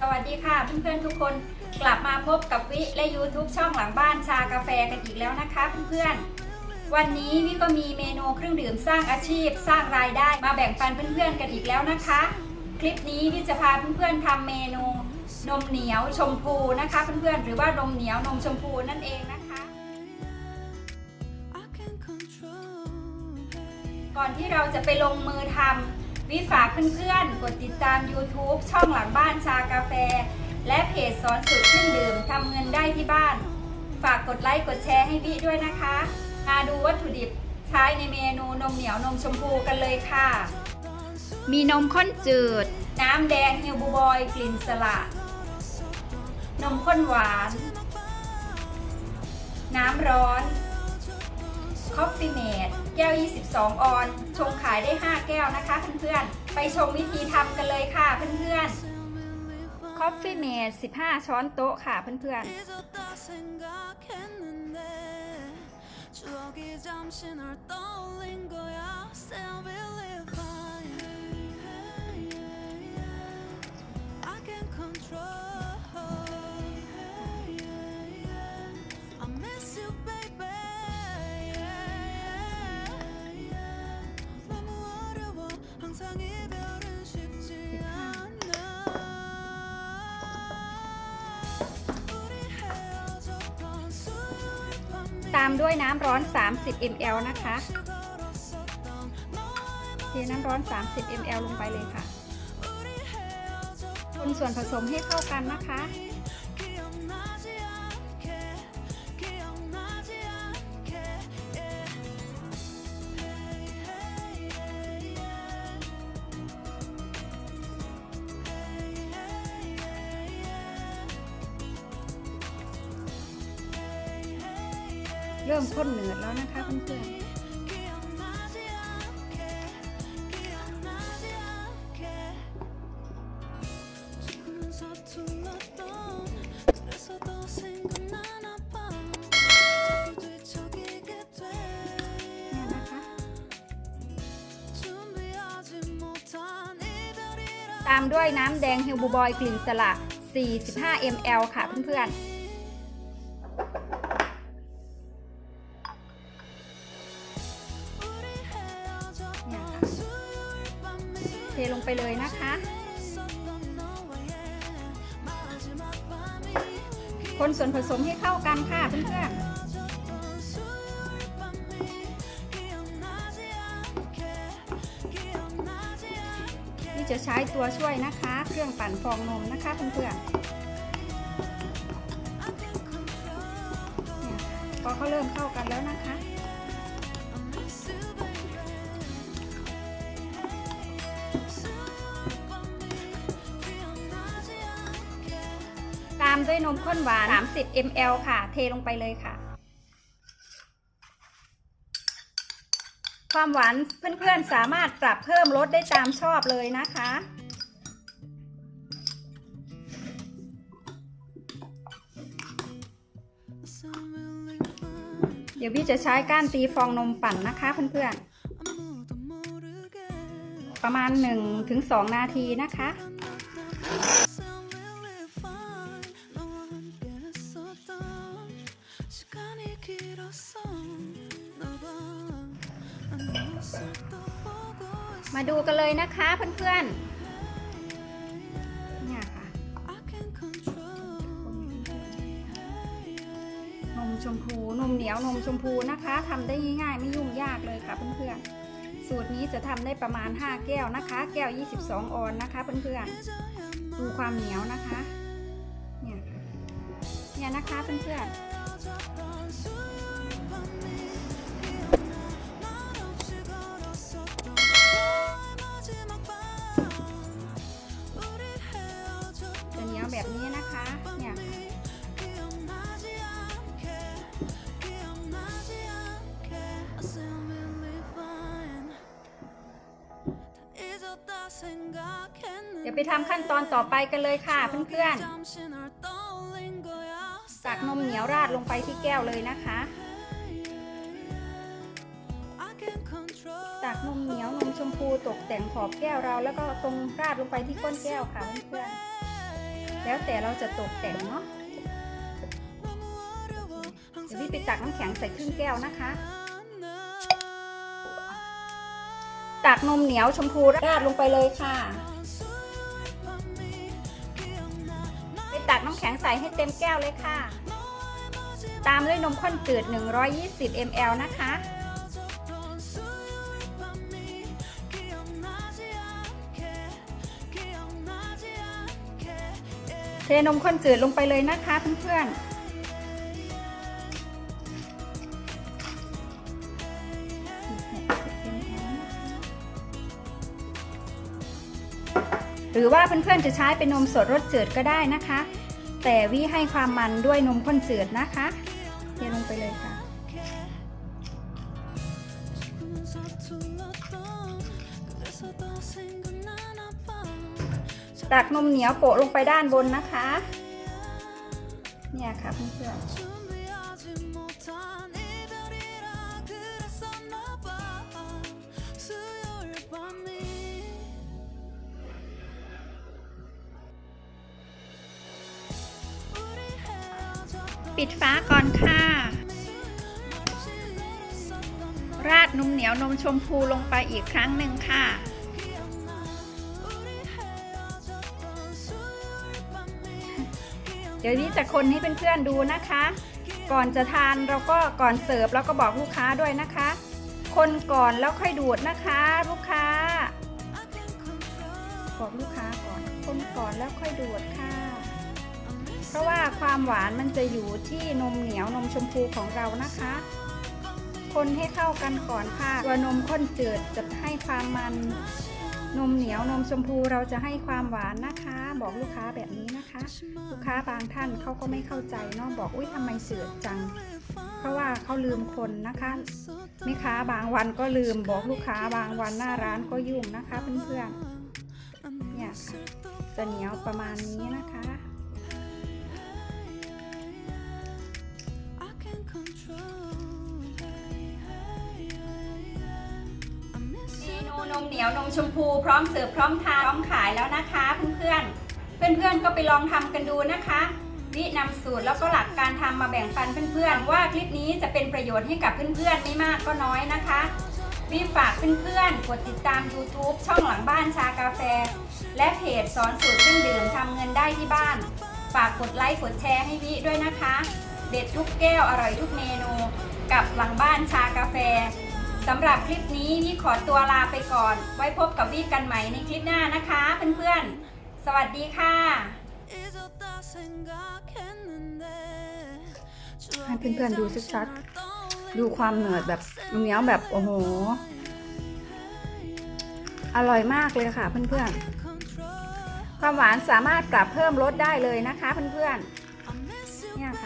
สวัสดีค่ะเพื่อนๆทุกคนกลับมาพบกับวิและ YouTube ช่องหลังบ้านชากาแฟกันอีกแล้วนะคะเพื่อนๆวันนี้วิก็มีเมนูเครื่องดื่มสร้างอาชีพ สร้างรายได้มาแบ่งปันเพื่อนๆกันอีกแล้วนะคะ คลิปนี้วิจะพาเพื่อนๆทำเมนูนมเหนียวชมพูนะคะเพื่อนๆหรือว่านมเหนียวนมชมพูนั่นเองนะคะ ก่อนที่เราจะไปลงมือทำวิฝากเพื่อนๆ กดติดตาม YouTube ช่องหลังบ้านชากาแฟ และเพจสอนสูตรเครื่องดื่มทำเงินได้ที่บ้าน ฝากกดไลค์กดแชร์ให้วิด้วยนะคะ มาดูวัตถุดิบใช้ในเมนูนมเหนียวนมชมพูกันเลยค่ะ มีนมข้นจืด น้ำแดงฮิวบูบอยกลิ่นสละนมข้นหวาน น้ำร้อน คอฟฟี่เมดแก้ว 22 ออน ชงขายได้ 5 แก้วนะคะเพื่อนๆ ไปชมวิธีทำกันเลยค่ะเพื่อนๆ คอฟฟี่เมด15 ช้อนโต๊ะค่ะเพื่อน잊 ตามด้วยน้ำร้อน 30 ml นะคะเทน้ำร้อน 30 ml ลงไปเลยค่ะคนส่วนผสมให้เข้ากันนะคะ เริ่มข้นเหนือแล้วนะคะเพื่อนตามด้วยน้ำแดงเฮลบูบอยกลิ่นสละ 45 ml ค่ะเพื่อนๆ เลยนะคะ คนส่วนผสมให้เข้ากันค่ะเพื่อนๆนี่จะใช้ตัวช่วยนะคะ เครื่องปั่นฟองนมนะคะเพื่อนๆพอเขาเริ่มเข้ากันแล้วนะคะามด้วยนมข้นหวาน 30 ml ค่ะ เทลงไปเลยค่ะ ความหวานเพื่อนๆสามารถปรับเพิ่มลดได้ตามชอบเลยนะคะ เดี๋ยวพี่จะใช้ก้านตีฟองนมปั่นนะคะเพื่อนๆ ประมาณ 1-2 นาทีนะคะ มาดูกันเลยนะคะเพื่อนๆ เนี่ยค่ะ นมชมพู นมเหนียวนมชมพูนะคะทำได้ง่ายๆ ไม่ยุ่งยากเลยค่ะเพื่อนๆ สูตรนี้จะทำได้ประมาณ 5 แก้วนะคะ แก้ว 22 ออนนะคะเพื่อนๆ ดูความเหนียวนะคะ เนี่ยเนี่ยนะคะเพื่อนๆ เดี๋ยวไปทำขั้นตอนต่อไปกันเลยค่ะเพื่อนๆจากนมเหนียวราดลงไปที่แก้วเลยนะคะจากนมเหนียวนมชมพูตกแต่งขอบแก้วเรา แล้วก็ตรงราดลงไปที่ก้นแก้วค่ะเพื่อนๆแล้วแต่เราจะตกแต่งเนาะเดี๋ยวพี่ไปตักน้ำแข็งใส่ครึ่งแก้วนะคะ ตักนมเหนียวชมพูราดลงไปเลยค่ะไปตักน้ำแข็งใส่ให้เต็มแก้วเลยค่ะ ตามด้วยนมข้นจืด 120 ml นะคะเทนมข้นจืดลงไปเลยนะคะเพื่อนๆ หรือว่าเพื่อนๆจะใช้เป็นนมสดรสจืดก็ได้นะคะ แต่วิให้ความมันด้วยนมข้นจืดนะคะเทลงไปเลยค่ะ ตักนมเหนียวโปะลงไปด้านบนนะคะ เนี่ยค่ะเพื่อน준 ปิดฟ้าก่อนค่ะ ราดนมเหนียวนมชมพูลงไปอีกครั้งหนึ่งค่ะ เดี๋ยวนี้จะคนให้เพื่อนๆดูนะคะ ก่อนจะทานเราก็ก่อนเสิร์ฟแล้วก็บอกลูกค้าด้วยนะคะ คนก่อนแล้วค่อยดูดนะคะ ลูกค้า บอกลูกค้าก่อน คนก่อนแล้วค่อยดูดค่ะ ความหวานมันจะอยู่ที่นมเหนียวนมชมพูของเรานะคะ คนให้เข้ากันก่อนค่ะ ตัวนมข้นจืดจะให้ความมัน นมเหนียวนมชมพูเราจะให้ความหวานนะคะ บอกลูกค้าแบบนี้นะคะ ลูกค้าบางท่านเขาก็ไม่เข้าใจเนาะบอกอุ้ยทำไมเสือจัง เพราะว่าเขาลืมคนนะคะแม่ค้าบางวันก็ลืมบอกลูกค้าบางวันหน้าร้านก็ยุ่งนะคะเพื่อนๆเนี่ยจะเหนียวประมาณนี้นะคะ นมเหนียวนมชมพู พร้อมเสิร์ฟพร้อมทานพร้อมขายแล้วนะคะเพื่อนๆ เพื่อนๆก็ไปลองทำกันดูนะคะวินำสูตรแล้วก็หลักการทำมาแบ่งปันเพื่อนๆว่าคลิปนี้จะเป็นประโยชน์ให้กับเพื่อนๆไม่มากก็น้อยนะคะวิฝากเพื่อนๆกดติดตาม YouTube ช่องหลังบ้านชากาแฟ และเพจสอนสูตรเครื่องดื่มทำเงินได้ที่บ้าน ฝากกดไลค์กดแชร์ให้วิด้วยนะคะ เด็ดทุกแก้วอร่อยทุกเมนู กับหลังบ้านชากาแฟ สำหรับคลิปนี้พี่ขอตัวลาไปก่อน ไว้พบกับวีกันใหม่ในคลิปหน้านะคะเพื่อนๆ สวัสดีค่ะให้เพื่อนๆดูชัดๆดูความเหนือดแบบเนี้ยแบบโอ้โห อร่อยมากเลยค่ะเพื่อนๆ ความหวานสามารถปรับเพิ่มรสได้เลยนะคะเพื่อนๆ เนี่ยค่ะ